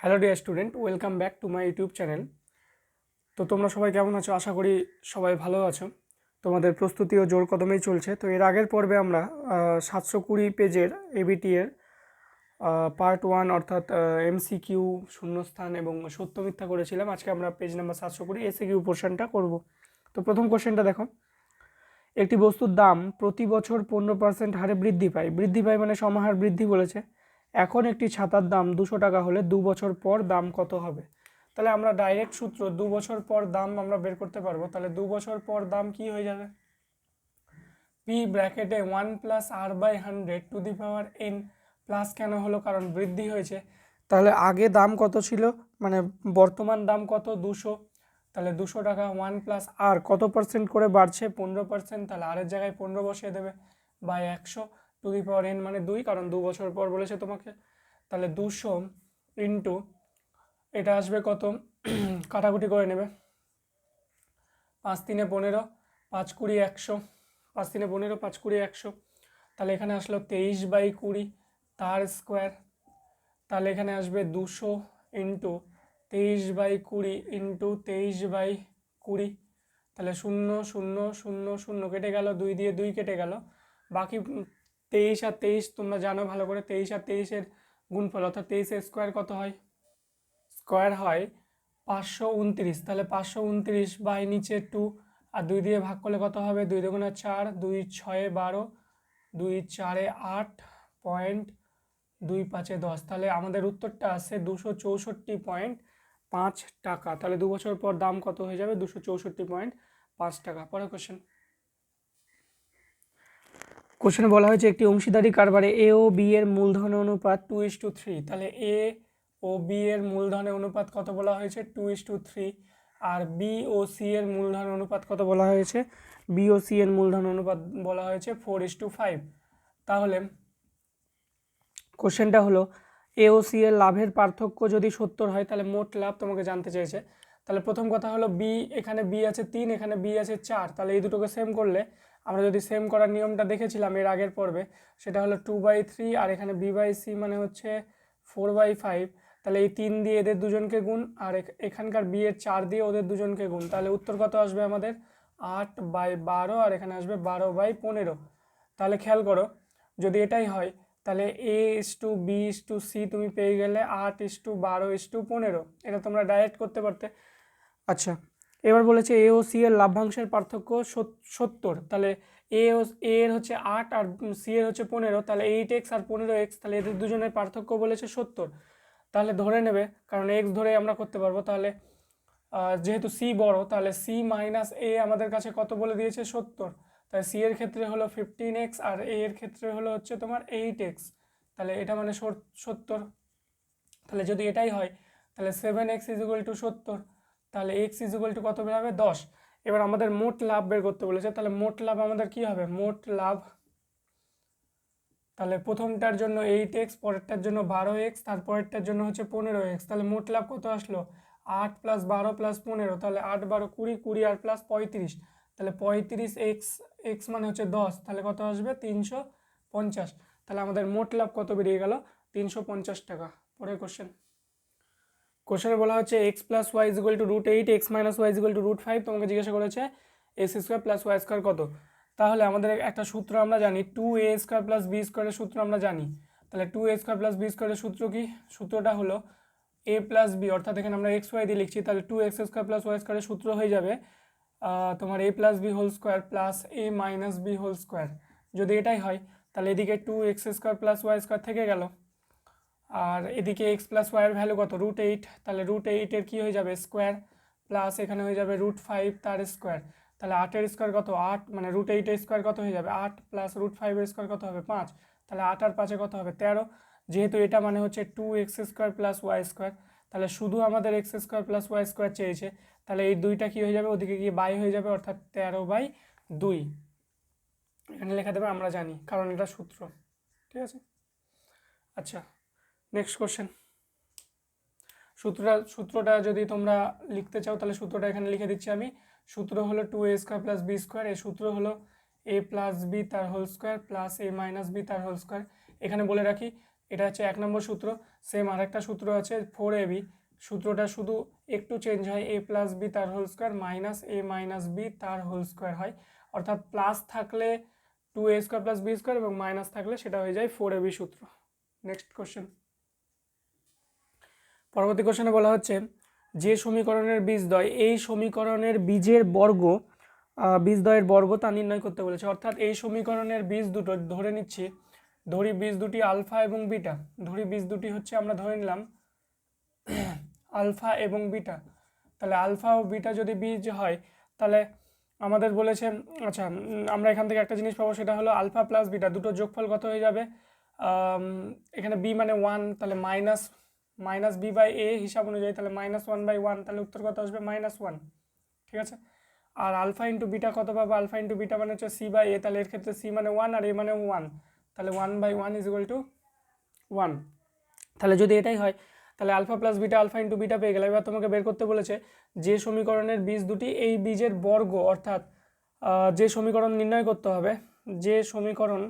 Hello dear student, welcome back to my YouTube channel. তো তোমরা সবাই কেমন আছো? আশা করি সবাই ভালো আছো। তোমাদের প্রস্তুতিও জোর কদমেই চলছে। তো এর আগের পর্বে আমরা সাতশো কুড়ি পেজের এবিটি এর পার্ট ওয়ান অর্থাৎ এমসিকিউ শূন্যস্থান এবং সত্য মিথ্যা করেছিলাম। আজকে আমরা পেজ নাম্বার সাতশো কুড়ি এসিকিউ পোর্শনটা করব। তো প্রথম কোশ্চেনটা দেখো। একটি বস্তুর দাম প্রতি বছর পনেরো পার্সেন্ট হারে বৃদ্ধি পায়। বৃদ্ধি পায় মানে সমাহার বৃদ্ধি বলেছে। এখন একটি ছাতার দাম দুশো টাকা হলে দু বছর পর দাম কত হবে? তাহলে আমরা ডাইরেক্ট সূত্র দু বছর পর দাম আমরা বের করতে পারব। তাহলে দু বছর পর দাম কি হয়ে যাবে? পি ব্র্যাকেটে one plus R by hundred to the power N plus কেন হলো? কারণ বৃদ্ধি হয়েছে। তাহলে আগে দাম কত ছিল? মানে বর্তমান দাম কত? দুশো। তাহলে দুশো টাকা ওয়ান প্লাস আর কত পার্সেন্ট করে বাড়ছে? পনেরো পার্সেন্ট তাহলে আরের জায়গায় পনেরো বসিয়ে দেবে বাই একশো। টু দি পাওয়ার এন মানে দুই, কারণ দু বছর পর বলেছে তোমাকে, তাহলে দুশো ইন্টু, এটা আসবে কত? কাটাকুটি করে নেবে। পাঁচ তিনে পনেরো, পাঁচ কুড়ি একশো, পাঁচ তিনে পনেরো, পাঁচ কুড়ি একশো। তাহলে এখানে আসলো তেইশ বাই কুড়ি, তার স্কোয়ার। তাহলে এখানে আসবে দুশো ইন্টু তেইশ বাই কুড়ি ইন্টু তেইশ বাই কুড়ি। তাহলে শূন্য শূন্য শূন্য শূন্য কেটে গেল, দুই দিয়ে দুই কেটে গেল। বাকি তেইশ আর তেইশ তোমরা জানো ভালো করে, তেইশ আর তেইশের গুণফল অর্থাৎ তেইশের স্কোয়ার কত হয়? স্কোয়ার হয় পাঁচশো উনত্রিশ। তাহলে পাঁচশো উনত্রিশ বাই নিচে টু আর দুই দিয়ে ভাগ করলে কত হবে? দুই দুগুণে চার, দুই ছয়ে বারো, দুই চারে আট পয়েন্ট দুই পাঁচে দশ। তাহলে আমাদের উত্তরটা আছে দুশো চৌষট্টি পয়েন্ট পাঁচ টাকা। তাহলে দু বছর পর দাম কত হয়ে যাবে? দুশো চৌষট্টি পয়েন্ট পাঁচ টাকা। পরের কোশ্চেন কোশ্চেনে বলা হয়েছে একটি অংশীদারি কারবারে এ ও বি এর মূলধন অনুপাত টু ইস টু থ্রি তাহলে এ ও বি এর মূলধনের অনুপাত কত বলা হয়েছে? টু ইস টু থ্রি আর বি ও সি এর মূলধন অনুপাত কত বলা হয়েছে? বি ও সি এর মূলধন অনুপাত বলা হয়েছে ফোর ইস টু ফাইভ তাহলে কোশ্চেনটা হলো এ ও সি এর লাভের পার্থক্য যদি সত্তর হয়, তাহলে মোট লাভ তোমাকে জানতে চেয়েছে তাহলে প্রথম কথা হলো বি এখানে বি আছে তিন, এখানে বি আছে চার। তাহলে এই দুটোকে সেম করলে আমরা যদি সেম করার নিয়মটা দেখেছিলাম এর আগের পর্বে, সেটা হলো টু বাই থ্রি আর এখানে বি বাই সি মানে হচ্ছে ফোর বাই ফাইভ তাহলে এই তিন দিয়ে এদের দুজনকে গুণ আর এখানকার বি এর চার দিয়ে ওদের দুজনকে গুণ, তাহলে উত্তর কত আসবে আমাদের? আট বাই বারো আর এখানে আসবে বারো বাই পনেরো। তাহলে খেয়াল করো, যদি এটাই হয়, তাহলে A is to B is to C তুমি পেয়ে গেলে আট ইস টু বারো ইস টু পনেরো, এটা তোমরা ডাইরেক্ট করতে পারতে। আচ্ছা এবার বলেছে এ ও সি এর লাভ্যাংশের পার্থক্য সত্তর। তাহলে এ ও এ এর হচ্ছে আট আর সি এর হচ্ছে পনেরো। তাহলে এইট এক্স আর পনেরো এক্স তাহলে এদের দুজনের পার্থক্য বলেছে সত্তর। তাহলে ধরে নেবে, কারণ এক্স ধরে আমরা করতে পারব। তাহলে যেহেতু সি বড়, তাহলে সি মাইনাস এ আমাদের কাছে কত বলে দিয়েছে? সত্তর। তাহলে সি এর ক্ষেত্রে হলো ফিফটিন এক্স আর এ এর ক্ষেত্রে হলো হচ্ছে তোমার এইট এক্স তাহলে এটা মানে সত্তর। তাহলে যদি এটাই হয়, তাহলে seven X is equal to সত্তর। তাহলে এক্স ইজ ইকুয়াল টু কত বেরোবে দশ। এবার আমাদের মোট লাভ বের করতে বলেছে, তাহলে মোট লাভ আমাদের কি হবে? মোট লাভ তাহলে প্রথমটার জন্য এইট এক্স পরেরটার জন্য বারো এক্স তারপরেরটার জন্য হচ্ছে পনেরো এক্স তাহলে মোট লাভ কত আসলো? আট প্লাস বারো প্লাস পনেরো, তাহলে আট বারো কুড়ি কুড়ি আর প্লাস পঁয়ত্রিশ। তাহলে পঁয়ত্রিশ এক্স এক্স মানে হচ্ছে দশ। তাহলে কত আসবে? তিনশো পঞ্চাশ। তাহলে আমাদের মোট লাভ কত বেরিয়ে গেল? তিনশো পঞ্চাশ টাকা। পরের কোশ্চেন কোশ্চেনে বলা হচ্ছে X plus Y is equal to root eight X minus Y is equal to root five তোমাকে জিজ্ঞাসা করেছে X square plus Y square কত? তাহলে আমাদের একটা সূত্র আমরা জানি two A square plus B স্কোয়ারের সূত্র আমরা জানি। তাহলে two A square plus B স্কোয়ারের সূত্র কি? সূত্রটা হলো এ প্লাস বি অর্থাৎ এখানে আমরা এক্স ওয়াই দিয়ে লিখছি, তাহলে two X square plus Y স্কোয়ারের সূত্র হয়ে যাবে তোমার A plus B whole square plus A minus B whole square যদি এটাই হয়, তাহলে এদিকে two X square plus Y square থেকে গেল। আর এদিকে এক্স প্লাস ওয়াইয়ের ভ্যালু কত? রুট এইট তাহলে রুট এইটের কী হয়ে যাবে? স্কোয়ার প্লাস এখানে হয়ে যাবে রুট ফাইভ তার স্কোয়ার তাহলে আটের স্কোয়ার কত? আট। মানে রুট এইটের স্কোয়ার কত হয়ে যাবে? আট প্লাস রুট ফাইভের স্কোয়ার কত হবে? পাঁচ। তাহলে আট আর পাঁচে কত হবে? তেরো। যেহেতু এটা মানে হচ্ছে two X square plus Y square তাহলে শুধু আমাদের X square plus Y square চেয়েছে, তাহলে এই দুইটা কী হয়ে যাবে? ওদিকে গিয়ে বাই হয়ে যাবে, অর্থাৎ তেরো বাই দুই। এখানে লেখা দেবে, আমরা জানি, কারণ এটা সূত্র। ঠিক আছে? আচ্ছা। নেক্সট কোশ্চেন সূত্রটা সূত্রটা যদি তোমরা লিখতে চাও, তাহলে সূত্রটা এখানে লিখে দিচ্ছি আমি। সূত্র হলো two A square plus B square এই সূত্র হলো এ প্লাস বি তার whole square plus A minus B তার হোল স্কোয়ার এখানে বলে রাখি, এটা হচ্ছে এক নম্বর সূত্র। সেম আরেকটা সূত্র আছে ফোর এ বি সূত্রটা শুধু একটু চেঞ্জ হয় এ প্লাস বি তার whole square minus A minus B তার হোল স্কোয়ার হয়। অর্থাৎ প্লাস থাকলে two A square plus B square এবং মাইনাস থাকলে সেটা হয়ে যায় ফোর এ বি সূত্র। নেক্সট কোশ্চেন পরবর্তী কোশ্চেনে বলা হচ্ছে, যে সমীকরণের বীজদ্বয়, এই সমীকরণের বীজের বর্গ বীজদ্বয়ের বর্গ তা নির্ণয় করতে বলেছে। অর্থাৎ এই সমীকরণের বীজ দুটো ধরে নিচ্ছি। ধরি বীজ দুটি আলফা এবং বিটা। ধরি বীজ দুটি হচ্ছে আমরা ধরে নিলাম আলফা এবং বিটা। তাহলে আলফা ও বিটা যদি বীজ হয়, তাহলে আমাদের বলেছে আচ্ছা আমরা এখান থেকে একটা জিনিস পাবো, সেটা হলো আলফা প্লাস বিটা। দুটো যোগফল কত হয়ে যাবে? এখানে বি মানে ওয়ান, তাহলে minus minus B by A হিসাব অনুযায়ী তাহলে মাইনাস ওয়ান বাই ওয়ান, তাহলে উত্তর কত আসবে? Minus one. ঠিক আছে? আর আলফা ইন্টু বিটা কত পাবো? আলফা ইন্টু বিটা মানে হচ্ছে সি বাই এ, তাহলে এর ক্ষেত্রে সি মানে ওয়ান আর এ মানে ওয়ান। তাহলে one by one is equal to one. তাহলে যদি এটাই হয়, তাহলে alpha plus beta, alpha into beta পেয়ে গেলে এবার তোমাকে বের করতে বলেছে যে সমীকরণের বীজ দুটি এই বীজের বর্গ, অর্থাৎ যে সমীকরণ নির্ণয় করতে হবে, যে সমীকরণ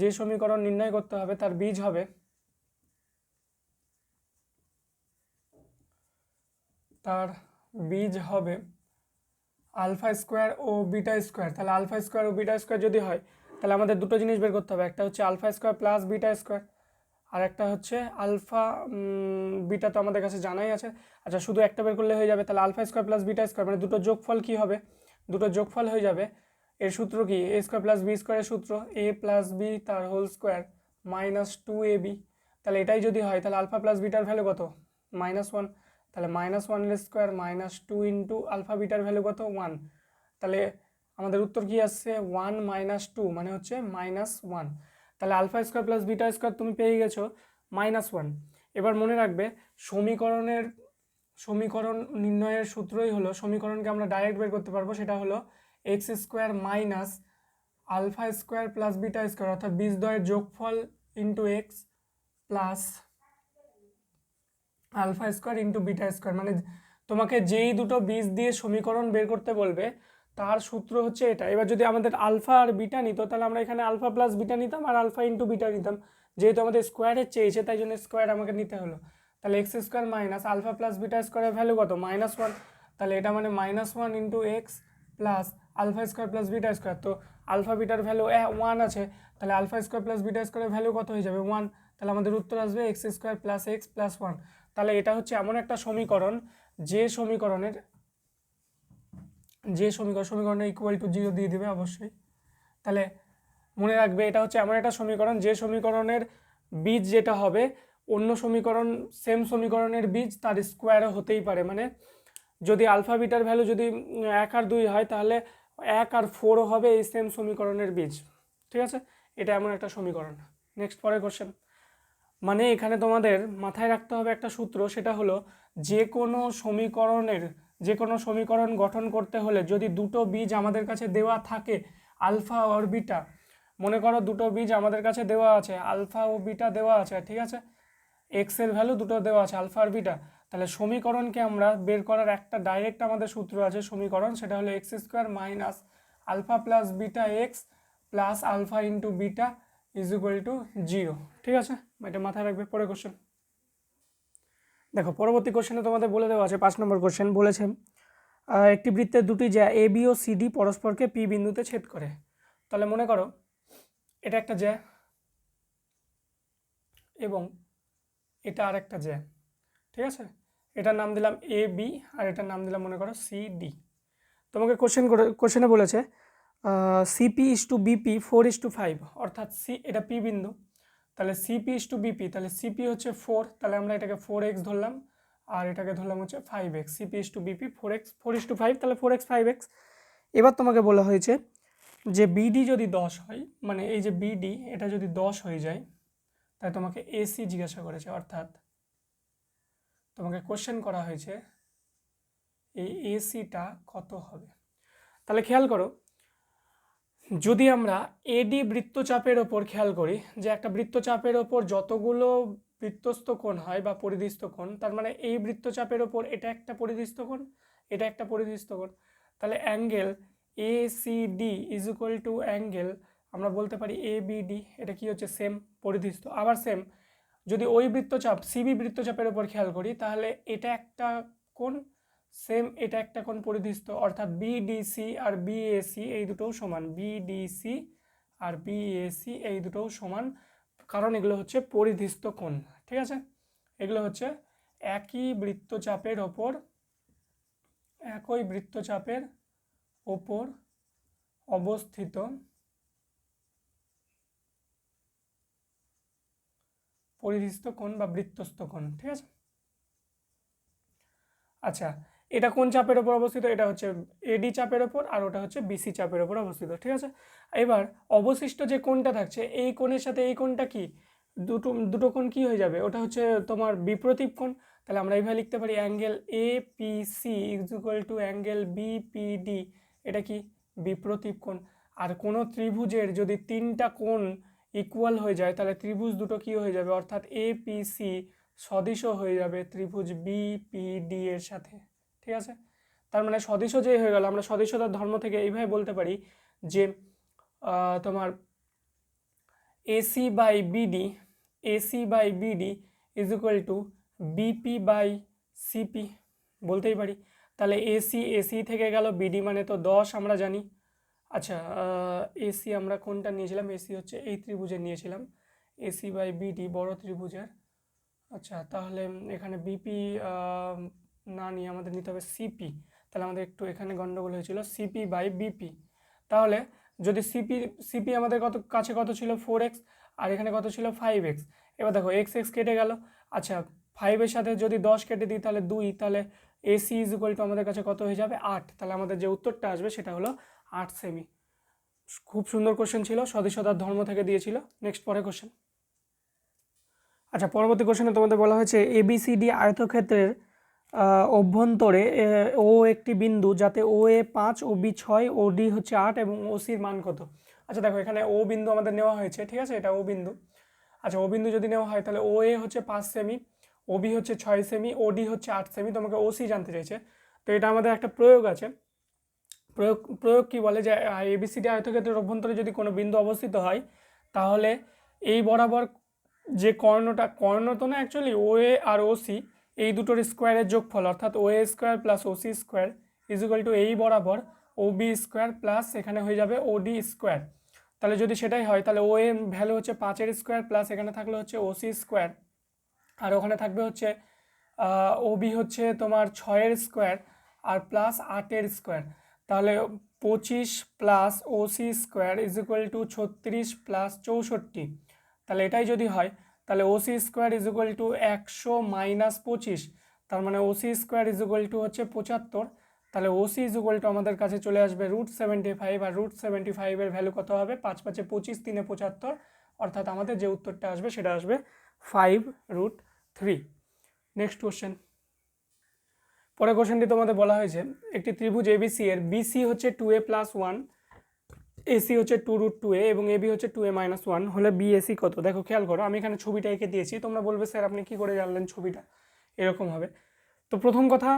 যে সমীকরণ নির্ণয় করতে হবে, তার বীজ হবে তার বীজ হবে আলফা স্কোয়ার ও বিটা স্কোয়ার। তাহলে আলফা স্কোয়ার ও বিটা স্কোয়ার যদি হয়, তাহলে আমাদের দুটো জিনিস বের করতে হবে। একটা হচ্ছে alpha square plus beta square, আর একটা হচ্ছে আলফা বিটা তো আমাদের কাছে জানাই আছে। আচ্ছা শুধু একটা বের করলে হয়ে যাবে। তাহলে alpha square plus beta square মানে দুটো যোগফল কি হবে? দুটো যোগফল হয়ে যাবে। এর সূত্র কি? এ স্কোয়ার প্লাস বি স্কোয়ারের সূত্র। এ প্লাস বি তার whole square minus two A B. তাহলে এটাই যদি হয়, তাহলে আলফা প্লাস বিটার ভ্যালু কত? Minus one. তাহলে মাইনাস ওয়ানের square minus two into alpha bitter value কত? ওয়ান তাহলে আমাদের উত্তর কি আসছে? ওয়ান মাইনাস টু মানে হচ্ছে মাইনাস ওয়ান তাহলে alpha square plus beta square তুমি পেয়ে গেছো মাইনাস ওয়ান এবার মনে রাখবে, সমীকরণের, সমীকরণ নির্ণয়ের সূত্রই হলো, সমীকরণকে আমরা ডাইরেক্ট বের করতে পারব, সেটা হলো X square minus alpha square plus beta square অর্থাৎ বীজদ্বয়ের যোগফল into X plus alpha square into beta square মানে তোমাকে যেই দুটো বীজ দিয়ে সমীকরণ বের করতে বলবে, তার সূত্র হচ্ছে এটা। এবার যদি আমাদের আলফা আর বিটা নিত, তাহলে আমরা এখানে আলফা প্লাস বিটা নিতাম আর আলফা ইন্টু বিটা নিতাম। যেহেতু আমাদের স্কোয়ারের চেয়েছে, তাই জন্য স্কোয়ার আমাকে নিতে হলো। তাহলে X square minus alpha plus beta স্কোয়ারের ভ্যালু কত? Minus one. তাহলে এটা মানে minus one into X plus alpha square plus beta square. তো আলফা বিটার ভ্যালু ওয়ান আছে। তাহলে আলফা স্কোয়ার প্লাস বিটা স্কোয়ারের ভ্যালু কত হয়ে যাবে? ওয়ান। তাহলে আমাদের উত্তর আসবে X square plus X plus one. তাহলে এটা হচ্ছে এমন একটা সমীকরণ, যে সমীকরণের, যে সমীকরণ সমীকরণে ইকুয়াল টু জিরো দিয়ে দেবে অবশ্যই। তাহলে মনে রাখবে, এটা হচ্ছে এমন একটা সমীকরণ, যে সমীকরণের বীজ যেটা হবে, অন্য সমীকরণ সেম সমীকরণের বীজ তার স্কোয়ারও হতেই পারে। মানে যদি আলফা বিটার ভ্যালু যদি এক আর দুই হয়, তাহলে এক আর ফোরও হবে এই সেম সমীকরণের বীজ। ঠিক আছে? এটা এমন একটা সমীকরণ। নেক্সট পরের কোশ্চেন মানে এখানে তোমাদের মাথায় রাখতে হবে একটা সূত্র, সেটা হলো যে কোনো সমীকরণের, যে কোনো সমীকরণ গঠন করতে হলে যদি দুটো বীজ আমাদের কাছে দেওয়া থাকে, আলফা আর বিটা, মনে করো দুটো বীজ আমাদের কাছে দেওয়া আছে, আলফা ও বিটা দেওয়া আছে, ঠিক আছে? এক্সের ভ্যালু দুটো দেওয়া আছে, আলফা আর বিটা, তাহলে সমীকরণকে আমরা বের করার একটা ডাইরেক্ট আমাদের সূত্র আছে সমীকরণ, সেটা হলো X square minus alpha plus beta X plus alpha into beta is equal to zero ঠিক আছে? এটা মাথায় রাখবে পরে কোশ্চেন দেখো, পরবর্তী কোশ্চেনে তোমাদের বলে দেওয়া আছে, পাঁচ নম্বর কোশ্চেন বলেছে একটি বৃত্তের দুটি জ্যা এ বি ও সিডি পরস্পরকে পি বিন্দুতে ছেদ করে। তাহলে মনে করো, এটা একটা জ্যা এবং এটা আর একটা জ্যা। ঠিক আছে? এটার নাম দিলাম এ বি আর এটার নাম দিলাম মনে করো সি ডি তোমাকে কোশ্চেন করে কোশ্চেনে বলেছে CP is to BP four is to five অর্থাৎ সি এটা পি বিন্দু। তাহলে সিপি ইস টু বিপি তাহলে সিপি হচ্ছে ফোর তাহলে আমরা এটাকে ফোর এক্স ধরলাম, আর এটাকে ধরলাম হচ্ছে five X CP is to BP four X four is to five তাহলে ফোর এক্স ফাইভ এক্স এবার তোমাকে বলা হয়েছে যে বিডি যদি দশ হয় মানে এই যে বিডি এটা যদি দশ হয়ে যায়, তাহলে তোমাকে এসি জিজ্ঞাসা করেছে, অর্থাৎ তোমাকে কোশ্চেন করা হয়েছে, এই এসিটা কত হবে? তাহলে খেয়াল করো যদি আমরা এডি বৃত্তচাপের ওপর খেয়াল করি, যে একটা বৃত্তচাপের ওপর যতগুলো বৃত্তস্থ কোণ হয় বা পরিধিস্থ কোণ, তার মানে এই বৃত্তচাপের ওপর এটা একটা পরিধিস্থ কোণ, এটা একটা পরিদৃষ্ট কোণ, তাহলে angle A C D is equal to angle, আমরা বলতে পারি এ বি ডি এটা কি হচ্ছে সেম পরিধিস্থ। আবার সেম যদি ওই বৃত্তচাপ সিবি বৃত্তচাপের ওপর খেয়াল করি, তাহলে এটা একটা কোণ সেম এটা একটা কোণ পরিধিস্থ, অর্থাৎ বিডিসি আর বিএসি এই দুটোও সমান। বিডিসি আর বিএসি এই দুটোও সমান। কারণ এগুলো হচ্ছে পরিধিস্থ কোণ, ঠিক আছে? এগুলো হচ্ছে একই বৃত্তচাপের ওপর, একই বৃত্তচাপের ওপর অবস্থিত পরিধিস্থ কোণ বা বৃত্তস্থ কোণ, ঠিক আছে? আচ্ছা এটা কোন চাপের ওপর অবস্থিত? এটা হচ্ছে এডি চাপের ওপর আর ওটা হচ্ছে বিসি চাপের ওপর অবস্থিত, ঠিক আছে? এবার অবশিষ্ট যে কোণটা থাকছে, এই কোণের সাথে এই কোণটা কি? দুটো দুটো কোণ কি হয়ে যাবে? ওটা হচ্ছে তোমার বিপ্রতীপ কোণ। তাহলে আমরা এইভাবে লিখতে পারি angle A P C is equal to angle BPD এটা কি? বিপ্রতীপ কোণ। আর কোনো ত্রিভুজের যদি তিনটা কোণ ইকুয়াল হয়ে যায়, তাহলে ত্রিভুজ দুটো কি হয়ে যাবে? অর্থাৎ এ পি সি সদিশ হয়ে যাবে ত্রিভুজ বিপিডি এর সাথে। ঠিক আছে? তার মানে সদিশ যে হয়ে গেল, আমরা সদিশতার ধর্ম থেকে এইভাবে বলতে পারি যে তোমার AC by BD AC by BD is equal to BP by CP বলতেই পারি। তাহলে এসি এসি থেকে গেল বিডি মানে তো দশ, আমরা জানি। আচ্ছা এসি আমরা কোনটা নিয়েছিলাম? এসি হচ্ছে এই ত্রিভুজের নিয়েছিলাম। এসি বাই বিডি বড় ত্রিভুজের। আচ্ছা তাহলে এখানে বিপি না নিয়ে আমাদের নিতে হবে সিপি তাহলে আমাদের একটু এখানে গন্ডগোল হয়েছিল। সিপি বাই বিপি তাহলে যদি সিপি সিপি আমাদের কত, কাছে কত ছিল? ফোর এক্স আর এখানে কত ছিল? ফাইভ এক্স এবার দেখো এক্স এক্স কেটে গেল। আচ্ছা ফাইভের সাথে যদি দশ কেটে দিই, তাহলে দুই। তাহলে এসি ইজ ইকুয়াল টু আমাদের কাছে কত হয়ে যাবে? আট। তাহলে আমাদের যে উত্তরটা আসবে, সেটা হলো আট সেমি খুব সুন্দর কোশ্চেন ছিল। সদিশতার ধর্ম থেকে দিয়েছিল। নেক্সট পরে কোশ্চেন আচ্ছা পরবর্তী কোশ্চেনে তোমাদের বলা হয়েছে এবিসিডি আয়তক্ষেত্রের অভ্যন্তরে ও একটি বিন্দু যাতে ও এ পাঁচ, ও বি ছয়, ও ডি হচ্ছে আট এবং ও সির মান কত? আচ্ছা দেখো, এখানে ও বিন্দু আমাদের নেওয়া হয়েছে, ঠিক আছে? এটা ও বিন্দু। আচ্ছা ও বিন্দু যদি নেওয়া হয়, তাহলে ও এ হচ্ছে পাঁচ সেমি, ও বি হচ্ছে ছয় সেমি, ও ডি হচ্ছে আট সেমি তোমাকে ও সি জানতে চাইছে। তো এটা আমাদের একটা প্রয়োগ আছে। প্রয়োগ প্রয়োগ কী বলে যে এবিসিডি আয়তক্ষেত্রের অভ্যন্তরে যদি কোনো বিন্দু অবস্থিত হয়, তাহলে এই বরাবর যে কর্ণটা, কর্ণ তো না অ্যাকচুয়ালি ও এ আর ও সি এই দুটোর স্কোয়ারের যোগফল, অর্থাৎ O square plus O C square is equal to এই বরাবর ও বি স্কোয়ার প্লাস এখানে হয়ে যাবে ও ডি স্কোয়ার তাহলে যদি সেটাই হয়, তাহলে ও এম ভ্যালু হচ্ছে পাঁচের স্কোয়ার প্লাস এখানে থাকলে হচ্ছে ও সি স্কোয়ার আর ওখানে থাকবে হচ্ছে ও বি হচ্ছে তোমার ছয়ের স্কোয়ার আর প্লাস আটের স্কোয়ার তাহলে পঁচিশ plus O C square is equal to ছত্রিশ প্লাস চৌষট্টি। তাহলে এটাই যদি হয় তাহলে O C square is equal to একশো মাইনাস পঁচিশ, তার মানে O C square is equal to হচ্ছে পঁচাত্তর, তাহলে O C is equal to আমাদের কাছে চলে আসবে রুট সেভেন্টি ফাইভ আর রুট সেভেন্টি ফাইভের ভ্যালু কত হবে? পাঁচ পাঁচে পঁচিশ, তিনে পঁচাত্তর, অর্থাৎ আমাদের যে উত্তরটা আসবে সেটা আসবে five root three next question পরের কোশ্চেনটি তোমাদের বলা হয়েছে, একটি ত্রিভুজ এবিসি এর বিসি হচ্ছে two A plus one AC হচ্ছে টু রুট টু এ এবং এবি হচ্ছে টু এ মাইনাস ওয়ান হলে বিএসি কত? দেখো, খেয়াল করো, আমি এখানে ছবিটা এঁকে দিয়েছি, তোমরা বলবে, স্যার, আপনি কী করে জানলেন ছবিটা? এরকম হবে। তো প্রথম কথা,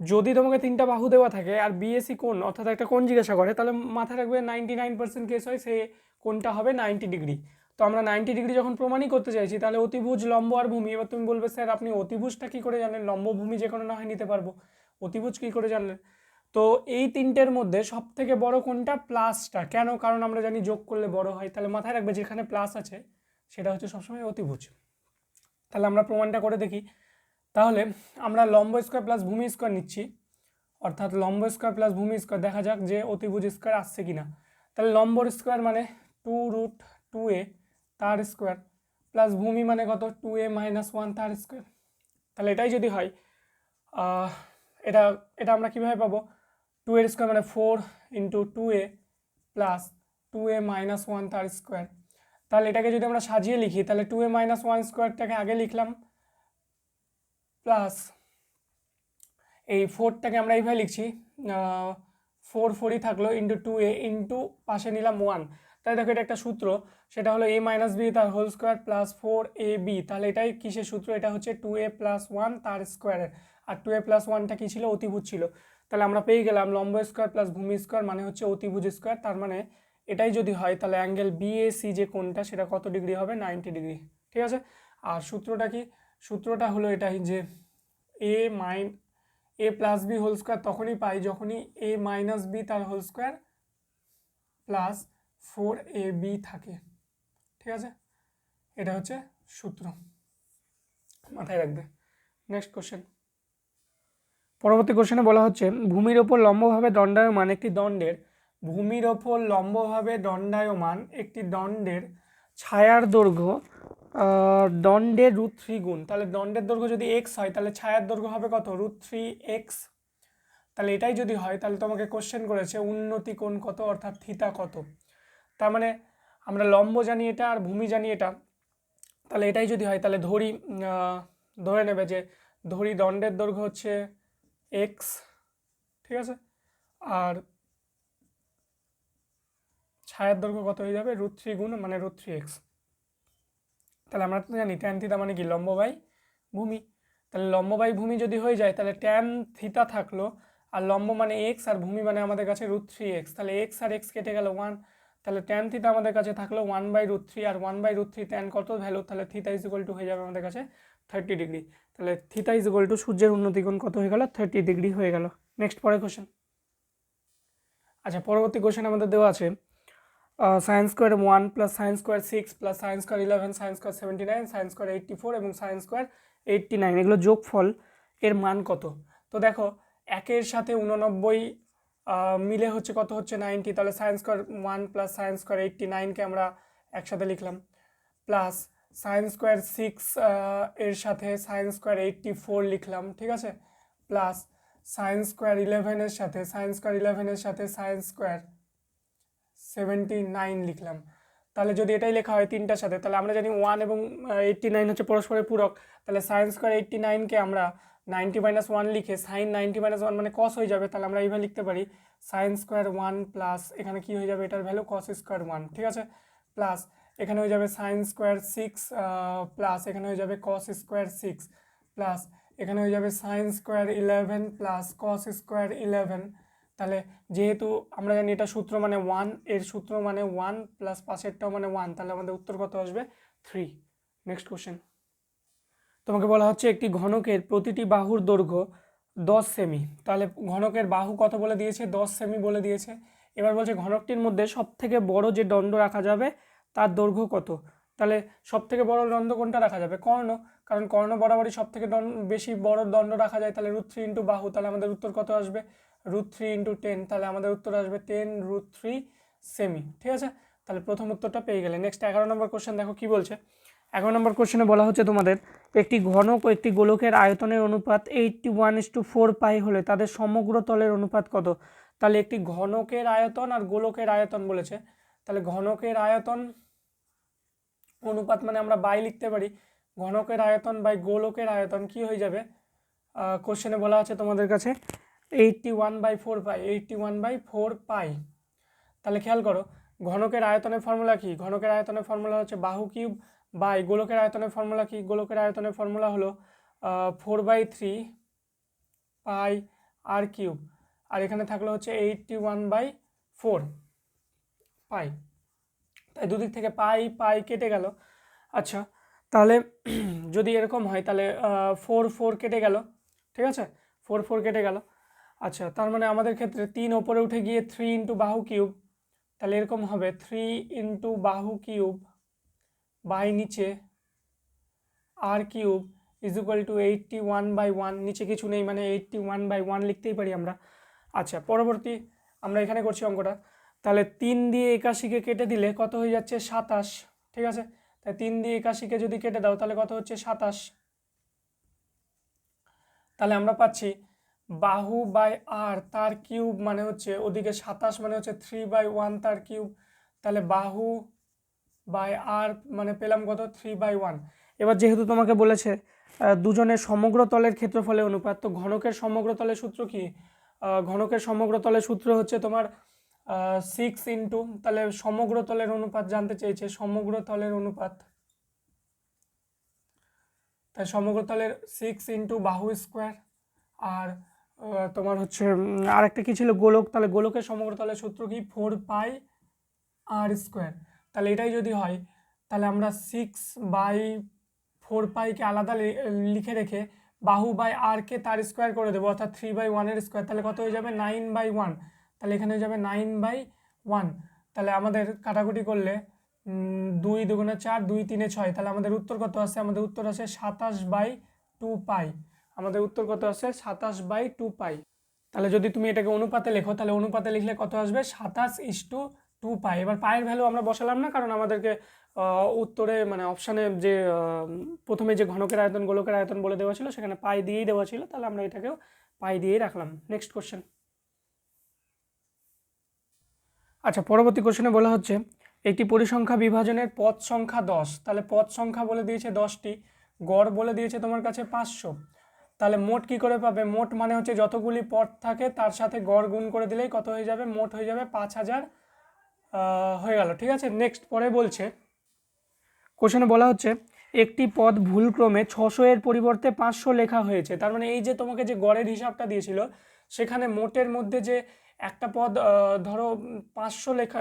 যদি তোমাকে তিনটা বাহু দেওয়া থাকে আর বিএসি কোন অর্থাৎ একটা কোন জিজ্ঞাসা করে, তাহলে মাথায় রাখবে নাইনটি নাইন পার্সেন্ট কেস হয় সে কোনটা হবে নাইনটি ডিগ্রি তো আমরা নাইনটি ডিগ্রি যখন প্রমাণই করতে চাইছি, তাহলে অতিভুজ, লম্ব আর ভূমি, এবার তুমি বলবে, স্যার, আপনি অতিভুজটা কী করে জানেন লম্ব, ভূমি যে কোনো না হয় নিতে পারব। অতিভুজ কী করে জানলেন? তো এই তিনটের মধ্যে সব থেকে বড় কোনটা? প্লাসটা। কেন? কারণ আমরা জানি যোগ করলে বড় হয়। তাহলে মাথায় রাখবে যেখানে প্লাস আছে, সেটা হচ্ছে সবসময় অতিভুজ। তাহলে আমরা প্রমাণটা করে দেখি। তাহলে আমরা লম্ব স্কোয়ার প্লাস ভূমি স্কোয়ার নিচ্ছি। অর্থাৎ লম্ব স্কোয়ার প্লাস ভূমি স্কোয়ার, দেখা যাক যে অতিভুজ স্কোয়ার আসছে কিনা। তাহলে লম্বর স্কোয়ার মানে টু রুট টু এ তার স্কোয়ার প্লাস ভূমি মানে কত? টু এ মাইনাস ওয়ান তার স্কোয়ার। তাহলে এটাই যদি হয় এটা এটা আমরা কীভাবে পাবো? টু এর স্কোয়ার মানে four into two A plus two A minus one তার স্কোয়ার তাহলে এটাকে যদি আমরা সাজিয়ে লিখি, তাহলে টু এ মাইনাস ওয়ান স্কোয়ারটাকে আগে লিখলাম প্লাস এই ফোরটাকে আমরা এইভাবে লিখছি ফোর ফোরই থাকল ইন্টু টু এ ইন্টু পাশে নিলাম ওয়ান তাহলে দেখো এটা একটা সূত্র, সেটা হলো এ মাইনাস বি তার whole square plus four A B তাহলে এটাই কিসের সূত্র? এটা হচ্ছে টু এ প্লাস ওয়ান তার স্কোয়ারের আর টু এ প্লাস ওয়ানটা কী ছিল? অতিভুজ ছিল। তাহলে আমরা পেয়ে গেলাম লম্ব স্কোয়ার প্লাস ভূমি স্কোয়ার মানে হচ্ছে অতিভুজ স্কোয়ার। তার মানে এটাই যদি হয় তাহলে অ্যাঙ্গেল বিএসি যে কোনটা সেটা কত ডিগ্রি হবে? নাইনটি ডিগ্রি ঠিক আছে? আর সূত্রটা কি? সূত্রটা হলো এটাই যে A minus A plus B whole square তখনই পাই যখনই এ মাইনাস বি তার whole square plus four A B থাকে। ঠিক আছে? এটা হচ্ছে সূত্র। মাথায় রাখবে। নেক্সট কোশ্চেন পরবর্তী কোশ্চেনে বলা হচ্ছে, ভূমির ওপর লম্বভাবে দণ্ডায়মান একটি দণ্ডের, ভূমির ওপর লম্বভাবে দণ্ডায়মান একটি দণ্ডের ছায়ার দৈর্ঘ্য দণ্ডের রুট থ্রি গুণ। তাহলে দণ্ডের দৈর্ঘ্য যদি এক্স হয়, তাহলে ছায়ার দৈর্ঘ্য হবে কত? রুট থ্রি এক্স তাহলে এটাই যদি হয়, তাহলে তোমাকে কোশ্চেন করেছে, উন্নতি কোণ কত অর্থাৎ থিতা কত? তার মানে আমরা লম্ব জানি এটা আর ভূমি জানি এটা। তাহলে এটাই যদি হয়, তাহলে ধরি ধরে নেবে যে, ধরি দণ্ডের দৈর্ঘ্য হচ্ছে এক্স ঠিক আছে? আর ছায়ার দৈর্ঘ্য কত হয়ে যাবে? রুট থ্রি গুণ মানে রুট থ্রি এক্স তাহলে আমরা তো জানি ট্যান থিতা মানে কি? লম্ব বাই ভূমি। তাহলে লম্ব বাই ভূমি যদি হয়ে যায়, তাহলে ট্যান থিতা থাকল, আর লম্ব মানে এক্স আর ভূমি মানে আমাদের কাছে রুট থ্রি এক্স তাহলে এক্স আর এক্স কেটে গেল ওয়ান তাহলে ট্যান থিতা আমাদের কাছে থাকল one by root three R one by root three tan কত ভ্যালু তাহলে থিতা ইজ ইকুয়াল টু হয়ে যাবে আমাদের কাছে থার্টি ডিগ্রি তাহলে থিতা ইজ ইকুয়াল টু সূর্যের উন্নতিকোণ কত হয়ে গেল? থার্টি ডিগ্রি হয়ে গেল। নেক্সট পরের কোশ্চেন আচ্ছা পরবর্তী কোশ্চেন আমাদের দেওয়া আছে। Sine square one plus sine square six plus sine square eleven sine square seventy nine sine square eighty four এবং সায়েন্স স্কোয়ার এইট্টি নাইন এগুলো যোগফল এর মান কত? তো দেখো, একের সাথে উননব্বই মিলে হচ্ছে কত হচ্ছে নাইনটি তাহলে sine square one plus sine square eighty নাইনকে আমরা একসাথে লিখলাম। প্লাস সায়েন্স স্কোয়ার সিক্স এর সাথে সায়েন্স স্কোয়ার এইট্টি ফোর লিখলাম, ঠিক আছে? প্লাস সায়েন্স স্কোয়ার ইলেভেনের সাথে সায়েন্স স্কোয়ার ইলেভেনের সাথে সায়েন্স স্কোয়ার সেভেন্টি নাইন লিখলাম। তাহলে যদি এটাই লেখা হয় তিনটার সাথে, তাহলে আমরা জানি ওয়ান এবং এইট্টি নাইন হচ্ছে পরস্পরের পূরক। তাহলে সায়েন্স স্কোয়ার এইট্টি নাইনকে আমরা নাইনটি মাইনাস ওয়ান লিখে সাইন নাইনটি মাইনাস ওয়ান মানে কস হয়ে যাবে, তাহলে আমরা এইভাবে লিখতে পারি। সাইন স্কোয়ার ওয়ান প্লাস এখানে কি হয়ে যাবে? এটার ভ্যালু কস স্কোয়ার ওয়ান ঠিক আছে? প্লাস এখানে হয়ে যাবে সাইন স্কোয়ার সিক্স প্লাস এখানে হয়ে যাবে কস স্কোয়ার সিক্স প্লাস এখানে হয়ে যাবে sine square eleven plus cos square eleven তাহলে যেহেতু আমরা জানি এটা সূত্র মানে ওয়ানের সূত্র মানে ওয়ান প্লাস পাশেরটাও মানে ওয়ান তাহলে আমাদের উত্তর কত আসবে? থ্রি নেক্সট কোশ্চেন তোমাকে বলা হচ্ছে একটি ঘনকের প্রতিটি বাহুর দৈর্ঘ্য দশ সেমি তাহলে ঘনকের বাহু কত বলে দিয়েছে? দশ সেমি বলে দিয়েছে। এবার বলছে ঘনকটির মধ্যে সব থেকে বড় যে দণ্ড রাখা যাবে তার দৈর্ঘ্য কত? তাহলে সব থেকে বড় দণ্ড কোনটা রাখা যাবে? কর্ণ। কারণ কর্ণ বরাবরই সব থেকে বেশি বড় দণ্ড রাখা যায় তাহলে রুট থ্রি ইন্টু বাহু, তাহলে আমাদের উত্তর কত আসবে? রুট থ্রি ইন্টু টেন, তাহলে আমাদের উত্তর আসবে টেন রুট থ্রি সেমি, ঠিক আছে? তাহলে প্রথম উত্তরটা পেয়ে গেলে। নেক্সট এগারো নম্বর কোশ্চেন দেখো কি বলছে? এগারো নম্বর কোশ্চেনে বলা হচ্ছে তোমাদের, একটি ঘনক ও একটি গোলকের আয়তনের অনুপাত eighty one is to four pi হলে তাদের সমগ্র তলের অনুপাত কত? তাহলে একটি ঘনকের আয়তন আর গোলকের আয়তন বলেছে। তাহলে ঘনকের আয়তন অনুপাত মানে আমরা বাই লিখতে পারি। ঘনকের আয়তন বাই গোলকের আয়তন কি হয়ে যাবে? কোশ্চেনে বলা আছে তোমাদের কাছে। Eighty one by four pi eighty one by four pi তাহলে খেয়াল করো, ঘনকের আয়তনের ফর্মুলা কি? ঘনকের আয়তনের ফর্মুলা হচ্ছে বাহু কিউব বাই গোলকের আয়তনের ফর্মুলা কি? গোলকের আয়তনের ফর্মুলা হলো four by three pi R cube. আর এখানে থাকল হচ্ছে eighty one by four pi তাই দুদিক থেকে পাই পাই কেটে গেল। আচ্ছা তাহলে যদি এরকম হয়, তাহলে ফোর ফোর কেটে গেল। ঠিক আছে? ফোর ফোর কেটে গেল। আচ্ছা তার মানে আমাদের ক্ষেত্রে তিন ওপরে উঠে গিয়ে থ্রি ইন্টু বাহু কিউব তাহলে এরকম হবে থ্রি ইন্টু বাহু কিউব বাই নিচে R cube is equal to eighty one by one নিচে কিছু নেই মানে এইটটি ওয়ান বাই ওয়ান লিখতেই পারি আমরা। আচ্ছা পরবর্তী আমরা এখানে করছি অঙ্কটা। তাহলে তিন দিয়ে একাশিকে কেটে দিলে কত হয়ে যাচ্ছে সাতাশ, ঠিক আছে? তাই তিন দিয়ে একাশিকে যদি কেটে দাও, তাহলে কত হচ্ছে সাতাশ? তাহলে আমরা পাচ্ছি বাহু বাই আর তার কিউব মানে হচ্ছে ওদিকে সাতাশ মানে হচ্ছে থ্রি বাই ওয়ান তার কিউব। তাহলে বাহু বাই আর মানে পেলাম কত? থ্রি বাই ওয়ান এবার যেহেতু তোমাকে বলেছে দুজনের সমগ্র তলের ক্ষেত্রফলের অনুপাত, তো ঘনকের সমগ্র তলের সূত্র কি? ঘনকের সমগ্র তলের সূত্র হচ্ছে তোমার সিক্স ইন্টু তাহলে সমগ্র তলের অনুপাত জানতে চেয়েছে সমগ্র তলের অনুপাত। তাই সমগ্র তলের সিক্স ইন্টু বাহু স্কোয়ার আর তোমার হচ্ছে উম, আরেকটা কি ছিল? গোলক তাহলে গোলকের সমগ্র তলের সূত্র কি? ফোর পাই আর স্কোয়ার তাহলে এটাই যদি হয় তাহলে আমরা সিক্স বাই ফোর পাইকে আলাদা লিখে রেখে বাহু বাই আরকে তার স্কোয়ার করে দেবো অর্থাৎ থ্রি বাই ওয়ানের স্কোয়ার তাহলে কত হয়ে যাবে? নাইন বাই ওয়ান তাহলে এখানে যাবে নাইন বাই ওয়ান তাহলে আমাদের কাটাকুটি করলে দুই দুগুণে চার, দুই তিনে ছয়। তাহলে আমাদের উত্তর কত আছে আমাদের উত্তর আছে সাতাশ বাই টু পাই আমাদের উত্তর কত আছে সাতাশ বাই টু পাই তাহলে যদি তুমি এটাকে অনুপাতে লেখো, তাহলে অনুপাতে লিখলে কত আসবে? সাতাশ ইস টু টু পাই এবার পায়ের ভ্যালু আমরা বসালাম না, কারণ আমাদেরকে উত্তরে মানে অপশানে যে প্রথমে যে ঘনকের আয়তন, গোলকের আয়তন বলে দেওয়া ছিল, সেখানে পাই দিয়েই দেওয়া ছিল। তাহলে আমরা এটাকেও পাই দিয়েই রাখলাম। নেক্সট কোশ্চেন আচ্ছা পরবর্তী কোশ্চেনে বলা হচ্ছে, একটি পরিসংখ্যা বিভাজনের পদ সংখ্যা দশ। তাহলে পদ সংখ্যা বলে দিয়েছে দশটি, গড় বলে দিয়েছে তোমার কাছে পাঁচশো। তাহলে মোট কি করে পাবে? মোট মানে হচ্ছে যতগুলি পদ থাকে তার সাথে গড় গুণ করে দিলেই কত হয়ে যাবে? মোট হয়ে যাবে পাঁচ হাজার হয়ে গেল। ঠিক আছে? নেক্সট পরে বলছে কোশ্চেনে বলা হচ্ছে, একটি পদ ভুলক্রমে ছশো এর পরিবর্তে পাঁচশো লেখা হয়েছে। তার মানে এই যে তোমাকে যে গড়ের হিসাবটা দিয়েছিল, সেখানে মোটের মধ্যে যে একটা পদ ধরো পাঁচশো লেখা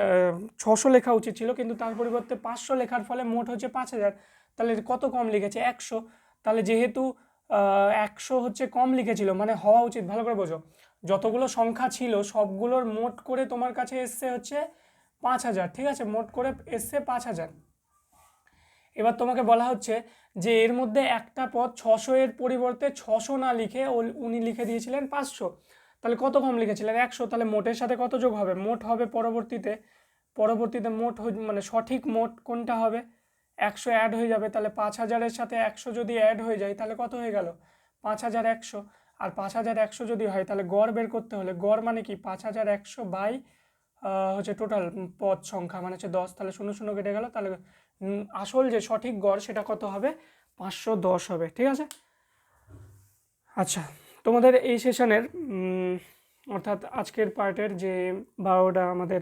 ছশো লেখা উচিত ছিল, কিন্তু তার পরিবর্তে পাঁচশো লেখার ফলে মোট হচ্ছে পাঁচ হাজার। তাহলে কত কম লিখেছে? একশো। তাহলে যেহেতু একশো হচ্ছে কম লিখেছিল মানে হওয়া উচিত, ভালো করে বোঝো। যতগুলো সংখ্যা ছিল, সবগুলোর মোট করে তোমার কাছে এসছে হচ্ছে পাঁচ হাজার, ঠিক আছে? মোট করে এসছে পাঁচ হাজার। এবার তোমাকে বলা হচ্ছে যে এর মধ্যে একটা পদ ছশো এর পরিবর্তে ছশো না লিখে উনি লিখে দিয়েছিলেন পাঁচশো। তাহলে কত কম লিখেছিলেন? একশো, তাহলে মোটের সাথে কত যোগ হবে? মোট হবে পরবর্তীতে পরবর্তীতে মোট মানে সঠিক মোট কোনটা হবে? একশো অ্যাড হয়ে যাবে, তাহলে পাঁচ হাজারের সাথে একশো যদি অ্যাড হয়ে যায়, তাহলে কত হয়ে গেল? পাঁচ হাজার একশো। আর পাঁচ হাজার একশো যদি হয়, তাহলে গড় বের করতে হলে, গড় মানে কি? পাঁচ হাজার একশো বাই হচ্ছে টোটাল পদ সংখ্যা মানে হচ্ছে দশ, তাহলে শূন্য শূন্য কেটে গেল, তাহলে আসল যে সঠিক গড়, সেটা কত হবে? পাঁচশো দশ হবে, ঠিক আছে? আচ্ছা। তোমাদের এই সেশনের অর্থাৎ আজকের পার্টের যে বারোটা আমাদের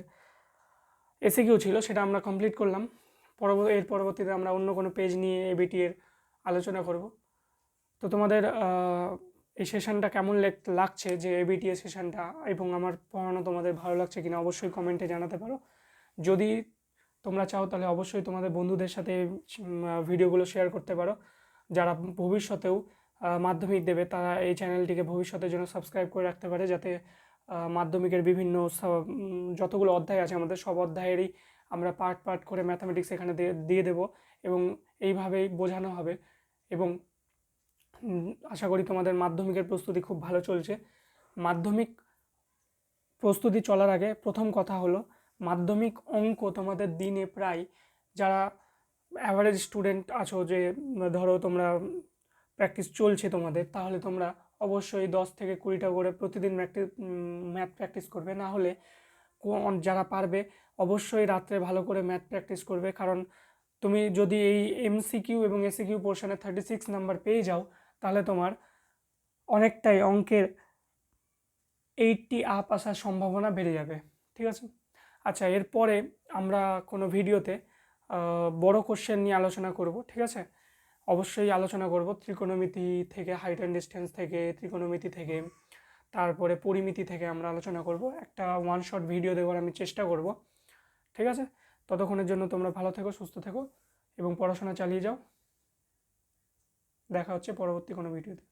এসে কিউ ছিল, সেটা আমরা কমপ্লিট করলাম। পরবর্তী এর পরবর্তীতে আমরা অন্য কোনো পেজ নিয়ে এবিটি এর আলোচনা করব। তো তোমাদের এই সেশনটা কেমন লেগ- লাগছে যে এবিটি এর সেশনটা, এবং আমার পড়ানো তোমাদের ভালো লাগছে কিনা অবশ্যই কমেন্টে জানাতে পারো। যদি তোমরা চাও তাহলে অবশ্যই তোমাদের বন্ধুদের সাথে ভিডিওগুলো শেয়ার করতে পারো। যারা ভবিষ্যতেও মাধ্যমিক দেবে, তারা এই চ্যানেলটিকে ভবিষ্যতের জন্য সাবস্ক্রাইব করে রাখতে পারে যাতে মাধ্যমিকের বিভিন্ন যতগুলো অধ্যায় আছে, আমাদের সব অধ্যায়েরই আমরা পার্ট পার্ট করে ম্যাথামেটিক্স এখানে দিয়ে দেবো এবং এইভাবেই বোঝানো হবে এবং আশা করি তোমাদের মাধ্যমিকের প্রস্তুতি খুব ভালো চলছে। মাধ্যমিক প্রস্তুতি চলার আগে প্রথম কথা হলো, মাধ্যমিক অঙ্ক তোমাদের দিনে প্রায় যারা অ্যাভারেজ স্টুডেন্ট আছো, যে ধরো তোমরা প্র্যাকটিস চলছে তোমাদের, তাহলে তোমরা অবশ্যই দশ থেকে কুড়িটা করে প্রতিদিন প্র্যাকটিস ম্যাথ প্র্যাকটিস করবে। না হলে যারা পারবে অবশ্যই রাত্রে ভালো করে ম্যাথ প্র্যাকটিস করবে। কারণ তুমি যদি এই এমসিকিউ এবং এসিকিউ পোর্শনে থার্টি সিক্স নাম্বার পেয়ে যাও, তাহলে তোমার অনেকটাই অঙ্কের এইটটি আপ আসার সম্ভাবনা বেড়ে যাবে। ঠিক আছে? আচ্ছা এরপরে আমরা কোনো ভিডিওতে বড় কোশ্চেন নিয়ে আলোচনা করব। ঠিক আছে? অবশ্যই আলোচনা করব ত্রিকোণমিতি থেকে হাইট অ্যান্ড ডিস্টেন্স থেকে, ত্রিকোণমিতি থেকে, তারপরে পরিমিতি থেকে আমরা আলোচনা করব। একটা ওয়ান শট ভিডিও দেওয়ার আমি চেষ্টা করব। ঠিক আছে? ততক্ষণের জন্য তোমরা ভালো থেকো, সুস্থ থেকো এবং পড়াশোনা চালিয়ে যাও। দেখা হচ্ছে পরবর্তী কোনো ভিডিওতে